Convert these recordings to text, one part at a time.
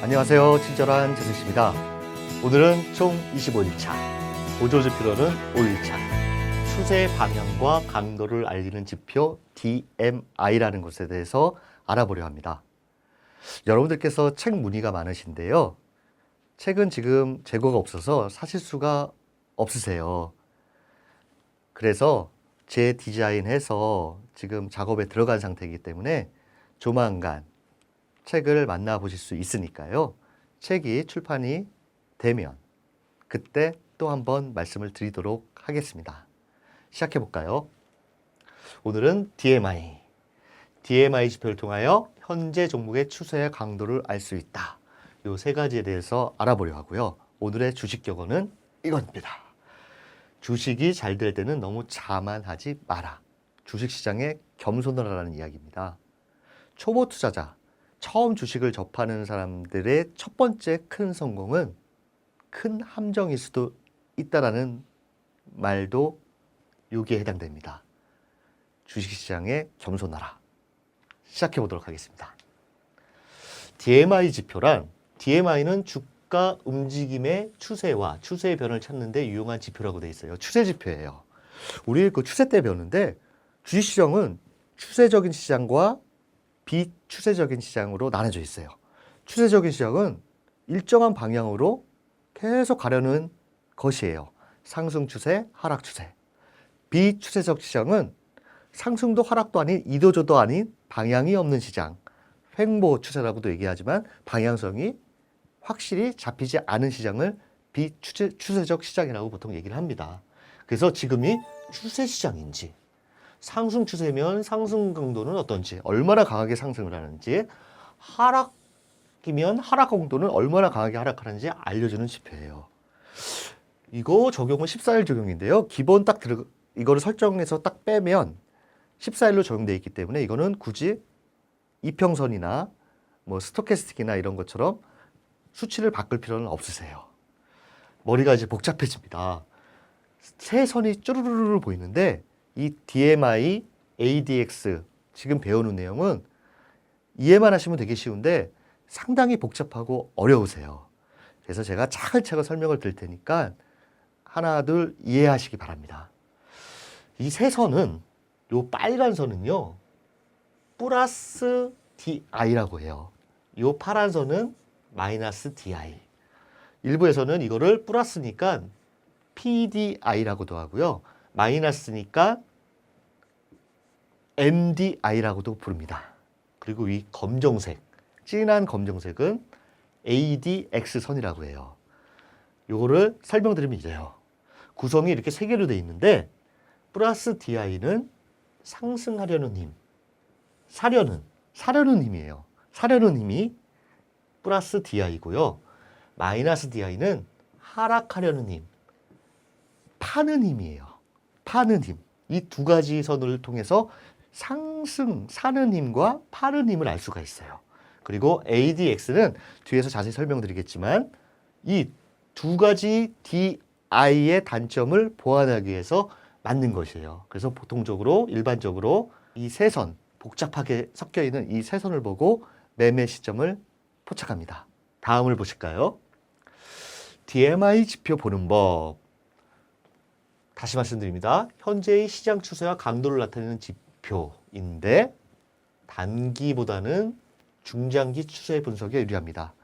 안녕하세요. 친절한 재수씨입니다. 오늘은 총 25일차, 보조지 표로는 5일차, 추세 방향과 강도를 알리는 지표 DMI라는 것에 대해서 알아보려 합니다. 여러분들께서 책 문의가 많으신데요. 책은 지금 재고가 없어서 사실 수가 없으세요. 그래서 제 디자인해서 지금 작업에 들어간 상태이기 때문에 조만간 책을 만나보실 수 있으니까요. 책이 출판이 되면 그때 또 한번 말씀을 드리도록 하겠습니다. 시작해 볼까요? 오늘은 DMI. DMI 지표를 통하여 현재 종목의 추세의 강도를 알 수 있다. 요 세 가지에 대해서 알아보려 하고요. 오늘의 주식 격언은 이겁니다. 주식이 잘 될 때는 너무 자만하지 마라. 주식 시장에 겸손을 하라는 이야기입니다. 초보 투자자, 처음 주식을 접하는 사람들의 첫 번째 큰 성공은 큰 함정일 수도 있다라는 말도 여기에 해당됩니다. 주식시장에 겸손하라. 시작해 보도록 하겠습니다. DMI 지표란 DMI는 주가 움직임의 추세와 추세의 변을 찾는데 유용한 지표라고 되어 있어요. 추세 지표예요. 우리 그 추세 때 배웠는데 주식시장은 추세적인 시장과 비추세적인 시장으로 나눠져 있어요. 추세적인 시장은 일정한 방향으로 계속 가려는 것이에요. 상승 추세, 하락 추세. 비추세적 시장은 상승도 하락도 아닌 이도저도 아닌 방향이 없는 시장. 횡보 추세라고도 얘기하지만 방향성이 확실히 잡히지 않은 시장을 비추세적 시장이라고 보통 얘기를 합니다. 그래서 지금이 추세 시장인지 상승 추세면 상승 강도는 어떤지, 얼마나 강하게 상승을 하는지, 하락이면 하락 강도는 얼마나 강하게 하락하는지 알려주는 지표예요. 이거 적용은 14일 적용인데요. 기본 딱 들어, 이거를 설정해서 딱 빼면 14일로 적용되어 있기 때문에 이거는 굳이 이평선이나 뭐 스토캐스틱이나 이런 것처럼 수치를 바꿀 필요는 없으세요. 머리가 이제 복잡해집니다. 세 선이 쭈루루루 보이는데 이 DMI, ADX 지금 배우는 내용은 이해만 하시면 되게 쉬운데 상당히 복잡하고 어려우세요. 그래서 제가 차근차근 설명을 드릴 테니까 하나 둘 이해하시기 바랍니다. 이 세 선은 요 빨간 선은요. 플러스 DI라고 해요. 요 파란 선은 마이너스 DI. 일부에서는 이거를 플러스니까 PDI라고도 하고요. 마이너스니까 MDI라고도 부릅니다. 그리고 이 검정색, 진한 검정색은 ADX 선이라고 해요. 요거를 설명드리면 이래요. 구성이 이렇게 세 개로 돼 있는데 플러스 DI는 상승하려는 힘, 사려는 사려는 힘이에요. 사려는 힘이 플러스 DI고요. 마이너스 DI는 하락하려는 힘, 파는 힘이에요. 파는 힘. 이 두 가지 선을 통해서 상승, 사는 힘과 파는 힘을 알 수가 있어요. 그리고 ADX는 뒤에서 자세히 설명드리겠지만 이 두 가지 DI의 단점을 보완하기 위해서 만든 것이에요. 그래서 보통적으로 일반적으로 이 세 선, 복잡하게 섞여 있는 이 세 선을 보고 매매 시점을 포착합니다. 다음을 보실까요? DMI 지표 보는 법. 다시 말씀드립니다. 현재의 시장 추세와 강도를 나타내는 지표 인데 단기보다는 중장기 추세 분석에 유리합니다.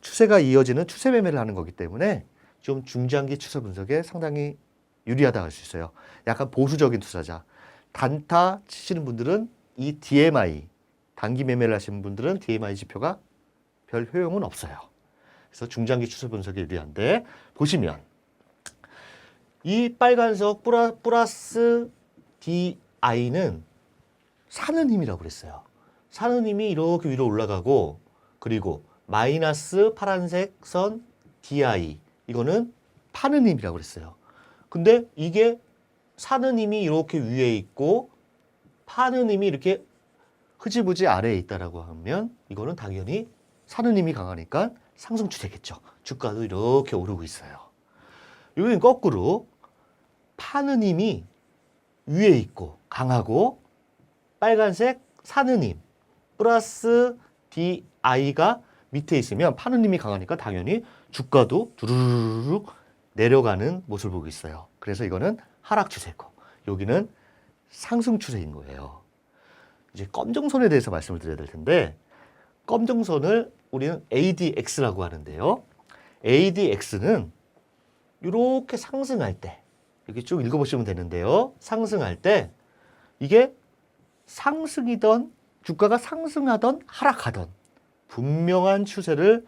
추세가 이어지는 추세 매매를 하는 거기 때문에 좀 중장기 추세 분석에 상당히 유리하다 할 수 있어요. 약간 보수적인 투자자. 단타 치시는 분들은 이 DMI, 단기 매매를 하시는 분들은 DMI 지표가 별 효용은 없어요. 그래서 중장기 추세 분석에 유리한데 보시면 이 빨간색 플러스 DI는 사는 힘이라고 그랬어요. 사는 힘이 이렇게 위로 올라가고 그리고 마이너스 파란색 선 DI 이거는 파는 힘이라고 그랬어요. 근데 이게 사는 힘이 이렇게 위에 있고 파는 힘이 이렇게 흐지부지 아래에 있다라고 하면 이거는 당연히 사는 힘이 강하니까 상승 추세겠죠. 주가도 이렇게 오르고 있어요. 여기는 거꾸로 파는 힘이 위에 있고 강하고 빨간색 힘 플러스 DI가 밑에 있으면 파는 힘이 강하니까 당연히 주가도 두루루룩 내려가는 모습을 보고 있어요. 그래서 이거는 하락 추세고 여기는 상승 추세인 거예요. 이제 검정선에 대해서 말씀을 드려야 될 텐데 검정선을 우리는 ADX라고 하는데요. ADX는 이렇게 상승할 때 이렇게 쭉 읽어보시면 되는데요. 상승할 때 이게 상승이던 주가가 상승하던 하락하던 분명한 추세를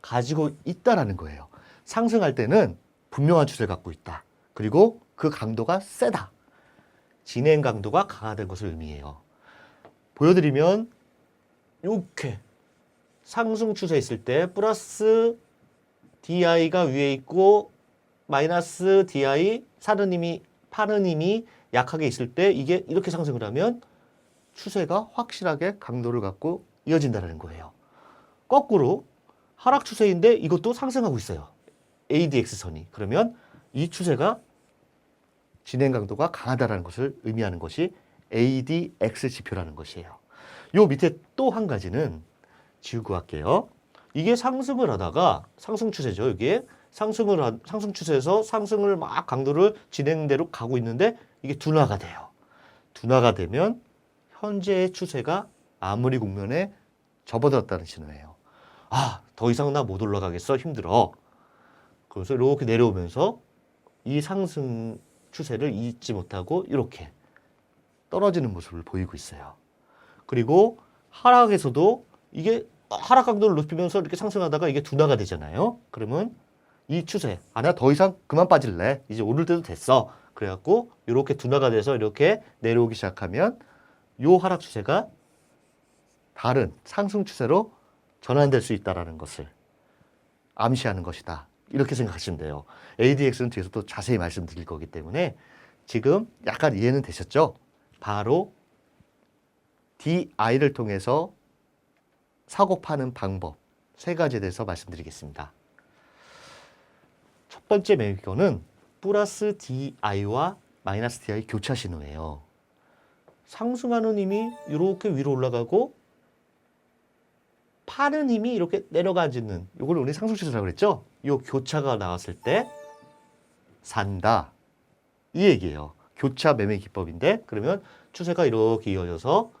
가지고 있다라는 거예요. 상승할 때는 분명한 추세를 갖고 있다. 그리고 그 강도가 세다. 진행 강도가 강화된 것을 의미해요. 보여드리면 이렇게 상승 추세 있을 때 플러스 DI가 위에 있고 마이너스 DI 사는 힘이 파는 힘이 약하게 있을 때 이게 이렇게 상승을 하면 추세가 확실하게 강도를 갖고 이어진다는 거예요. 거꾸로 하락 추세인데 이것도 상승하고 있어요. ADX선이. 그러면 이 추세가 진행 강도가 강하다라는 것을 의미하는 것이 ADX 지표라는 것이에요. 요 밑에 또 한 가지는 지우고 할게요. 이게 상승을 하다가 상승 추세죠. 이게 상승을 한, 상승 추세에서 상승을 막 강도를 진행대로 가고 있는데 이게 둔화가 돼요. 둔화가 되면 현재의 추세가 아무리 국면에 접어들었다는 신호예요. 아, 더 이상 나 못 올라가겠어. 힘들어. 그래서 이렇게 내려오면서 이 상승 추세를 잊지 못하고 이렇게 떨어지는 모습을 보이고 있어요. 그리고 하락에서도 이게 하락 강도를 높이면서 이렇게 상승하다가 이게 둔화가 되잖아요. 그러면 이 추세, 아, 나 더 이상 그만 빠질래. 이제 오를 때도 됐어. 그래갖고 이렇게 둔화가 돼서 이렇게 내려오기 시작하면 요 하락 추세가 다른 상승 추세로 전환될 수 있다라는 것을 암시하는 것이다. 이렇게 생각하시면 돼요. ADX는 뒤에서 또 자세히 말씀드릴 거기 때문에 지금 약간 이해는 되셨죠? 바로 DI를 통해서 사고 파는 방법 세 가지에 대해서 말씀드리겠습니다. 첫 번째 매기권은 플러스 DI와 마이너스 DI 교차 신호예요. 상승하는 힘이 이렇게 위로 올라가고 파는 힘이 이렇게 내려가지는 이걸 우리 상승추세라고 그랬죠? 이 교차가 나왔을 때 산다 이 얘기예요. 교차 매매 기법인데 그러면 추세가 이렇게 이어져서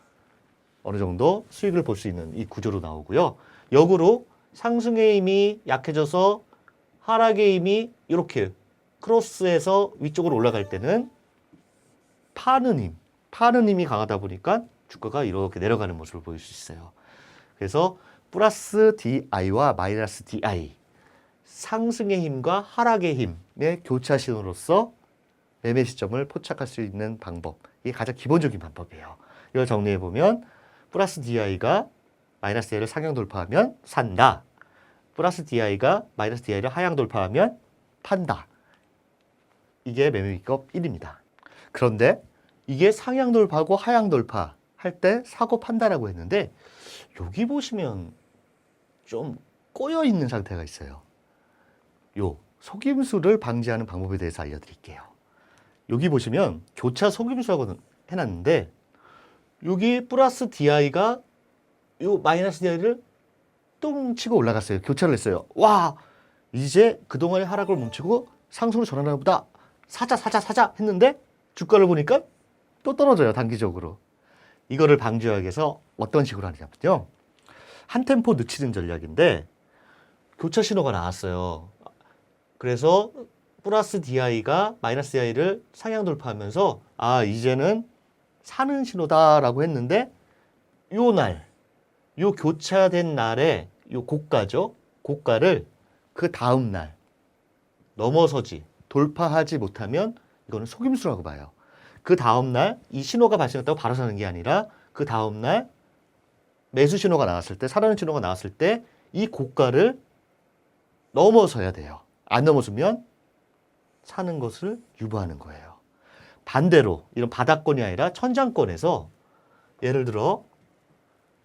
어느 정도 수익을 볼 수 있는 이 구조로 나오고요. 역으로 상승의 힘이 약해져서 하락의 힘이 이렇게 크로스해서 위쪽으로 올라갈 때는 파는 힘, 파는 힘이 강하다 보니까 주가가 이렇게 내려가는 모습을 보일 수 있어요. 그래서 플러스 DI와 마이너스 DI 상승의 힘과 하락의 힘의 교차 신호로서 매매 시점을 포착할 수 있는 방법. 이게 가장 기본적인 방법이에요. 이걸 정리해 보면 플러스 DI가 마이너스 DI를 상향 돌파하면 산다. 플러스 DI가 마이너스 DI를 하향 돌파하면 판다. 이게 매매 기법 1입니다. 그런데 이게 상향 돌파하고 하향 돌파 할 때 사고 판다라고 했는데 여기 보시면 좀 꼬여 있는 상태가 있어요. 요 속임수를 방지하는 방법에 대해서 알려드릴게요. 여기 보시면 교차 속임수라고 해놨는데 여기 플러스 DI가 요 마이너스 DI를 똥 치고 올라갔어요. 교차를 했어요. 와 이제 그동안의 하락을 멈추고 상승으로 전환하나 보다. 사자 사자 사자 했는데 주가를 보니까 또 떨어져요. 단기적으로. 이거를 방지하기 위해서 어떤 식으로 하느냐면요. 한 템포 늦추는 전략인데 교차 신호가 나왔어요. 그래서 플러스 DI가 마이너스 DI를 상향 돌파하면서 아 이제는 사는 신호다라고 했는데 요 날, 요 교차된 날에 요 고가죠. 고가를 그 다음 날 넘어서지 돌파하지 못하면 이거는 속임수라고 봐요. 그 다음 날 이 신호가 발생했다고 바로 사는 게 아니라 그 다음 날 매수 신호가 나왔을 때 사라는 신호가 나왔을 때 이 고가를 넘어서야 돼요. 안 넘어서면 사는 것을 유보하는 거예요. 반대로 이런 바닥권이 아니라 천장권에서 예를 들어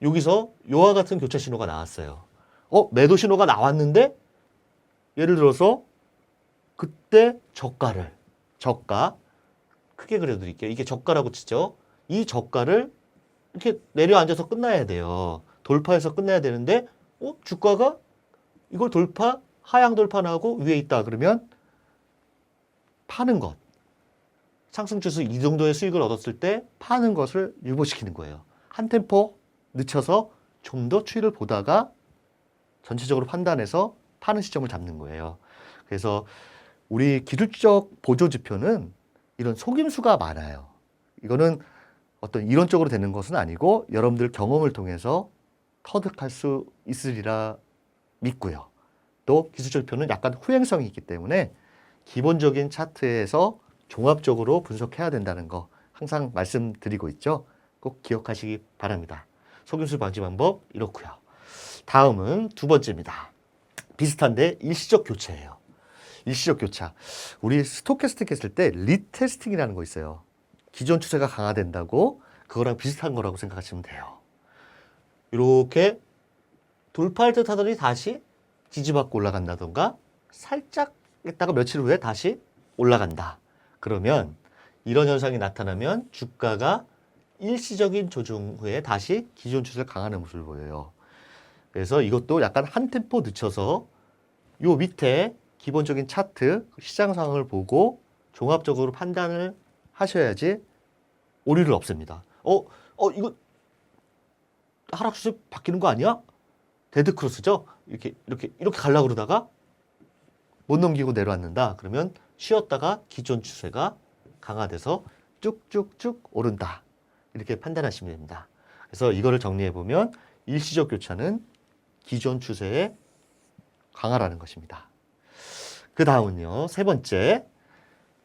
여기서 요와 같은 교차 신호가 나왔어요. 어, 매도 신호가 나왔는데 예를 들어서 그때 저가를 저가 크게 그려드릴게요. 이게 저가라고 치죠. 이 저가를 이렇게 내려앉아서 끝나야 돼요. 돌파해서 끝나야 되는데 어? 주가가 이걸 돌파, 하향 돌파하고 위에 있다. 그러면 파는 것. 상승 주수 이 정도의 수익을 얻었을 때 파는 것을 유보시키는 거예요. 한 템포 늦춰서 좀 더 추이를 보다가 전체적으로 판단해서 파는 시점을 잡는 거예요. 그래서 우리 기술적 보조 지표는 이런 속임수가 많아요. 이거는 어떤 이론적으로 되는 것은 아니고 여러분들 경험을 통해서 터득할 수 있으리라 믿고요. 또 기술적 지표는 약간 후행성이 있기 때문에 기본적인 차트에서 종합적으로 분석해야 된다는 거 항상 말씀드리고 있죠. 꼭 기억하시기 바랍니다. 속임수 방지 방법 이렇고요. 다음은 두 번째입니다. 비슷한데 일시적 교체예요. 일시적 교차. 우리 스토캐스틱 했을 때 리테스팅이라는 거 있어요. 기존 추세가 강화된다고 그거랑 비슷한 거라고 생각하시면 돼요. 이렇게 돌파할 듯 하더니 다시 지지받고 올라간다던가 살짝 있다가 며칠 후에 다시 올라간다. 그러면 이런 현상이 나타나면 주가가 일시적인 조정 후에 다시 기존 추세를 강화하는 모습을 보여요. 그래서 이것도 약간 한 템포 늦춰서 요 밑에 기본적인 차트 시장 상황을 보고 종합적으로 판단을 하셔야지 오류를 없습니다. 어, 어 이거 하락 추세 바뀌는 거 아니야? 데드 크로스죠? 이렇게 이렇게 이렇게 갈라 그러다가 못 넘기고 내려왔는다. 그러면 쉬었다가 기존 추세가 강화돼서 쭉쭉쭉 오른다. 이렇게 판단하시면 됩니다. 그래서 이거를 정리해 보면 일시적 교차는 기존 추세의 강화라는 것입니다. 그 다음은요, 세 번째,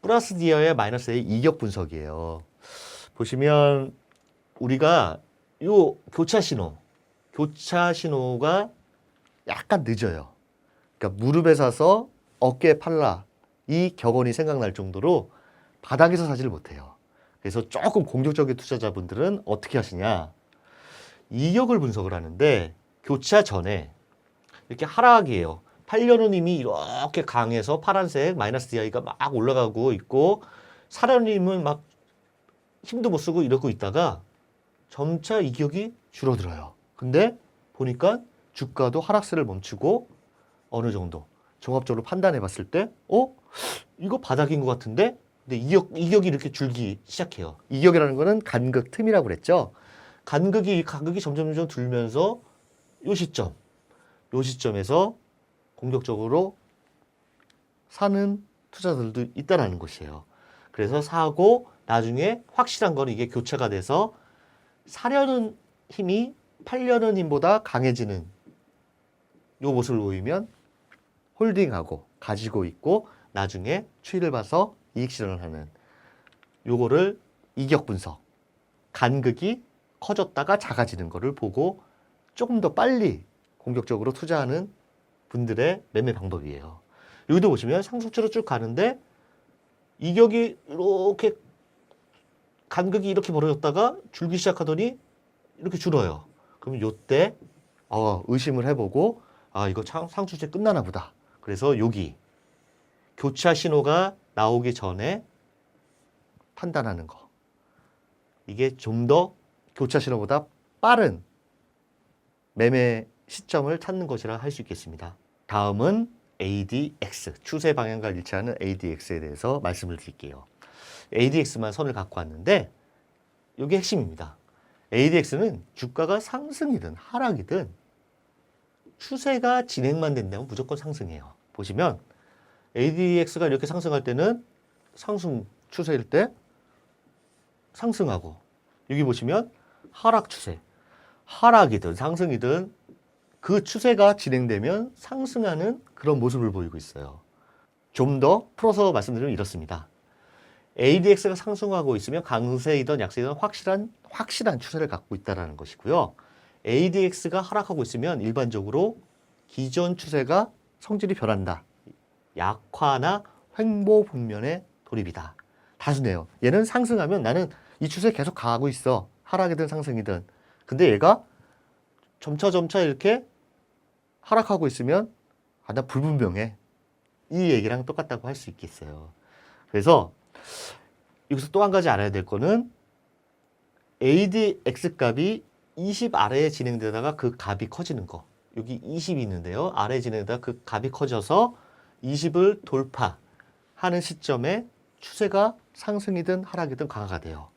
플러스 디어의 마이너스 의 이격 분석이에요. 보시면 우리가 요 교차 신호, 교차 신호가 약간 늦어요. 그러니까 무릎에 사서 어깨에 팔라 이 격언이 생각날 정도로 바닥에서 사지를 못해요. 그래서 조금 공격적인 투자자분들은 어떻게 하시냐? 이격을 분석을 하는데 교차 전에 이렇게 하락이에요. 8년 후 님이 이렇게 강해서 파란색 마이너스 DI가 막 올라가고 있고 사련님은 막 힘도 못 쓰고 이러고 있다가 점차 이격이 줄어들어요. 근데 보니까 주가도 하락세를 멈추고 어느 정도 종합적으로 판단해 봤을 때, 어? 이거 바닥인 것 같은데? 근데 이격, 이격이 이렇게 줄기 시작해요. 이격이라는 거는 간극 틈이라고 그랬죠. 간극이, 간극이 점점 점점 들면서 요 시점, 요 시점에서 공격적으로 사는 투자들도 있다라는 것이에요. 그래서 사고 나중에 확실한 건 이게 교체가 돼서 사려는 힘이 팔려는 힘보다 강해지는 요 모습을 보이면 홀딩하고 가지고 있고 나중에 추이를 봐서 이익 실현을 하는 요거를 이격 분석 간극이 커졌다가 작아지는 거를 보고 조금 더 빨리 공격적으로 투자하는 분들의 매매 방법이에요. 여기도 보시면 상승추로 쭉 가는데 이격이 이렇게 간극이 이렇게 벌어졌다가 줄기 시작하더니 이렇게 줄어요. 그러면 요때 어, 의심을 해보고 아 이거 상- 상승추세 끝나나 보다. 그래서 여기 교차 신호가 나오기 전에 판단하는 거. 이게 좀 더 교차 신호보다 빠른 매매 시점을 찾는 것이라 할 수 있겠습니다. 다음은 ADX, 추세 방향과 일치하는 ADX에 대해서 말씀을 드릴게요. ADX만 선을 갖고 왔는데 이게 핵심입니다. ADX는 주가가 상승이든 하락이든 추세가 진행만 된다면 무조건 상승해요. 보시면 ADX가 이렇게 상승할 때는 상승 추세일 때 상승하고 여기 보시면 하락 추세. 하락이든 상승이든 그 추세가 진행되면 상승하는 그런 모습을 보이고 있어요. 좀 더 풀어서 말씀드리면 이렇습니다. ADX가 상승하고 있으면 강세이든 약세이든 확실한 확실한 추세를 갖고 있다라는 것이고요. ADX가 하락하고 있으면 일반적으로 기존 추세가 성질이 변한다. 약화나 횡보 국면의 돌입이다. 단순해요. 얘는 상승하면 나는 이 추세 계속 가고 있어. 하락이든 상승이든. 근데 얘가 점차 점차 이렇게 하락하고 있으면 아, 나 불분명해. 이 얘기랑 똑같다고 할 수 있겠어요. 그래서 여기서 또 한 가지 알아야 될 거는 ADX 값이 20 아래에 진행되다가 그 값이 커지는 거. 여기 20이 있는데요. 아래 진에다 그 값이 커져서 20을 돌파하는 시점에 추세가 상승이든 하락이든 강화가 돼요.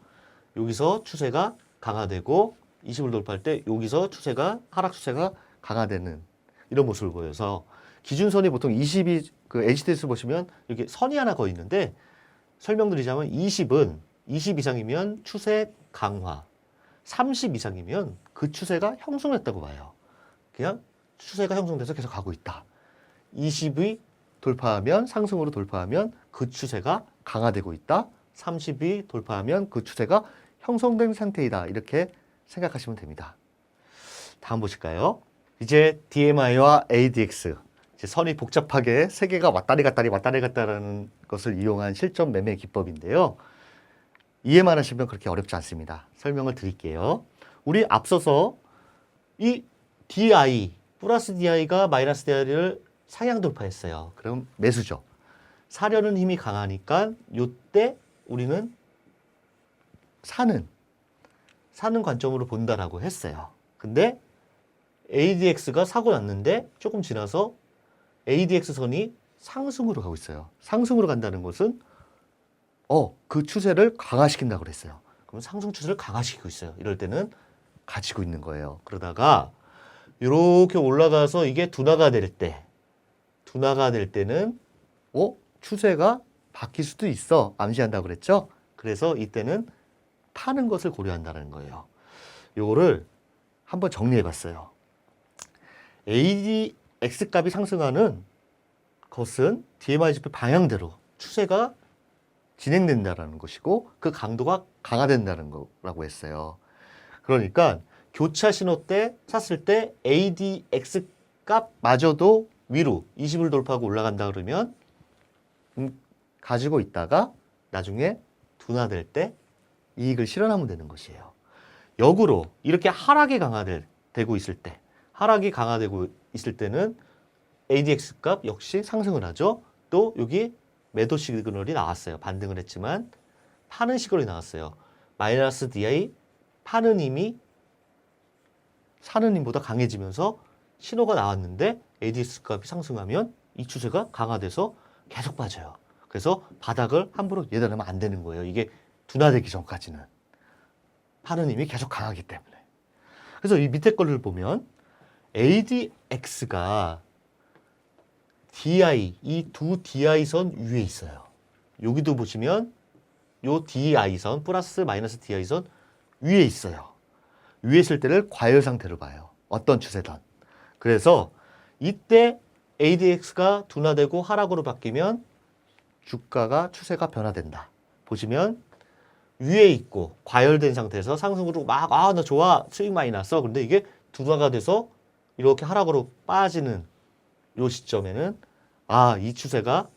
여기서 추세가 강화되고 20을 돌파할 때 여기서 추세가 하락 추세가 강화되는 이런 모습을 보여서 기준선이 보통 20이 그 HTS 보시면 여기 선이 하나 거 있는데 설명드리자면 20은 20 이상이면 추세 강화, 30 이상이면 그 추세가 형성했다고 봐요. 그냥 추세가 형성돼서 계속 가고 있다. 20이 돌파하면 상승으로 돌파하면 그 추세가 강화되고 있다. 30이 돌파하면 그 추세가 형성된 상태이다. 이렇게 생각하시면 됩니다. 다음 보실까요? 이제 DMI와 ADX 이제 선이 복잡하게 세 개가 왔다리 갔다리 왔다리 갔다라는 것을 이용한 실전 매매 기법인데요. 이해만 하시면 그렇게 어렵지 않습니다. 설명을 드릴게요. 우리 앞서서 이 DI 플러스 DI가 마이너스 DI를 상향 돌파했어요. 그럼 매수죠. 사려는 힘이 강하니까 요때 우리는 사는 사는 관점으로 본다라고 했어요. 근데 ADX가 사고 났는데 조금 지나서 ADX 선이 상승으로 가고 있어요. 상승으로 간다는 것은 어, 그 추세를 강화시킨다고 그랬어요. 그럼 상승 추세를 강화시키고 있어요. 이럴 때는 가지고 있는 거예요. 그러다가 이렇게 올라가서 이게 둔화가 될 때, 둔화가 될 때는 어, 추세가 바뀔 수도 있어. 암시한다고 그랬죠? 그래서 이때는 파는 것을 고려한다는 거예요. 요거를 한번 정리해 봤어요. ADX 값이 상승하는 것은 DMI 지표 방향대로 추세가 진행된다라는 것이고 그 강도가 강화된다는 거라고 했어요. 그러니까 교차 신호 때 샀을 때 ADX 값마저도 위로 20을 돌파하고 올라간다 그러면 음, 가지고 있다가 나중에 둔화될 때 이익을 실현하면 되는 것이에요. 역으로 이렇게 하락이 강화되고 있을 때 하락이 강화되고 있을 때는 ADX 값 역시 상승을 하죠. 또 여기 매도 시그널이 나왔어요. 반등을 했지만 파는 시그널이 나왔어요. 마이너스 DI 파는 힘이 사는 힘보다 강해지면서 신호가 나왔는데 ADX 값이 상승하면 이 추세가 강화돼서 계속 빠져요. 그래서 바닥을 함부로 예단하면 안 되는 거예요. 이게 둔화되기 전까지는 파는 힘이 계속 강하기 때문에. 그래서 이 밑에 거를 보면 ADX가 DI 이 두 DI 선 위에 있어요. 여기도 보시면 요 DI 선 플러스 마이너스 DI 선 위에 있어요. 위에 있을 때를 과열 상태로 봐요. 어떤 추세든. 그래서 이때 ADX가 둔화되고 하락으로 바뀌면 주가가 추세가 변화된다. 보시면 위에 있고 과열된 상태에서 상승으로 막 아 나 좋아 수익 많이 났어. 근데 이게 둔화가 돼서 이렇게 하락으로 빠지는 요 시점에는 아 이 추세가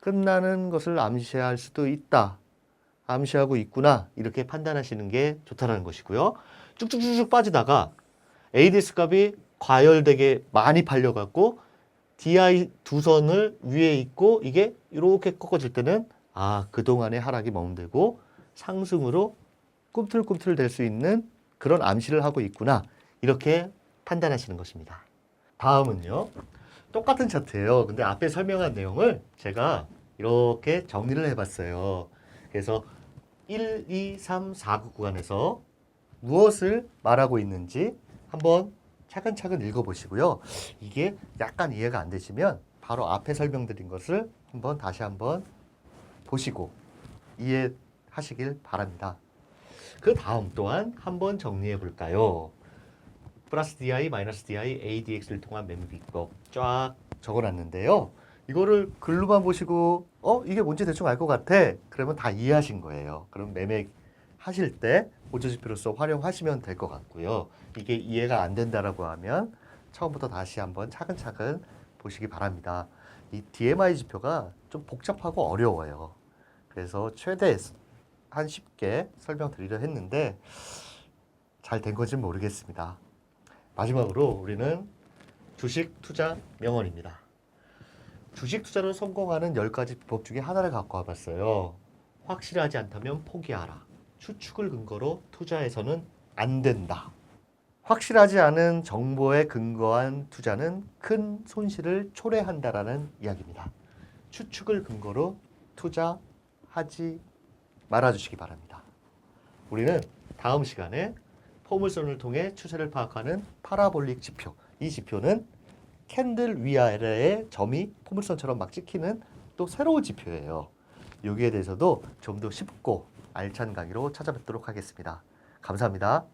끝나는 것을 암시할 수도 있다. 암시하고 있구나. 이렇게 판단하시는 게 좋다라는 것이고요. 쭉쭉쭉쭉 빠지다가 ADS 값이 과열되게 많이 팔려갖고 DI 두 선을 위에 있고 이게 이렇게 꺾어질 때는 아 그동안의 하락이 멈되고 상승으로 꿈틀꿈틀 될 수 있는 그런 암시를 하고 있구나. 이렇게 판단하시는 것입니다. 다음은요. 똑같은 차트예요. 근데 앞에 설명한 내용을 제가 이렇게 정리를 해봤어요. 그래서 1, 2, 3, 4구 구간에서 무엇을 말하고 있는지 한번 차근차근 읽어보시고요. 이게 약간 이해가 안 되시면 바로 앞에 설명드린 것을 한번 다시 한번 보시고 이해하시길 바랍니다. 그 다음 또한 한번 정리해 볼까요? 플러스 DI, 마이너스 DI, ADX를 통한 매매 비법 쫙 적어놨는데요. 이거를 글로만 보시고 어 이게 뭔지 대충 알 것 같아. 그러면 다 이해하신 거예요. 그럼 매매 하실 때 보조지표로서 활용하시면 될 것 같고요. 이게 이해가 안 된다라고 하면 처음부터 다시 한번 차근차근 보시기 바랍니다. 이 DMI 지표가 좀 복잡하고 어려워요. 그래서 최대 한 쉽게 설명드리려 했는데 잘 된 건지 모르겠습니다. 마지막으로 우리는 주식 투자 명언입니다. 주식 투자를 성공하는 10가지 비법 중에 하나를 갖고 와봤어요. 확실하지 않다면 포기하라. 추측을 근거로 투자해서는 안 된다. 확실하지 않은 정보에 근거한 투자는 큰 손실을 초래한다라는 이야기입니다. 추측을 근거로 투자하지 말아주시기 바랍니다. 우리는 다음 시간에 포물선을 통해 추세를 파악하는 파라볼릭 지표. 이 지표는 캔들 위아래의 점이 포물선처럼 막 찍히는 또 새로운 지표예요. 여기에 대해서도 좀 더 쉽고 알찬 강의로 찾아뵙도록 하겠습니다. 감사합니다.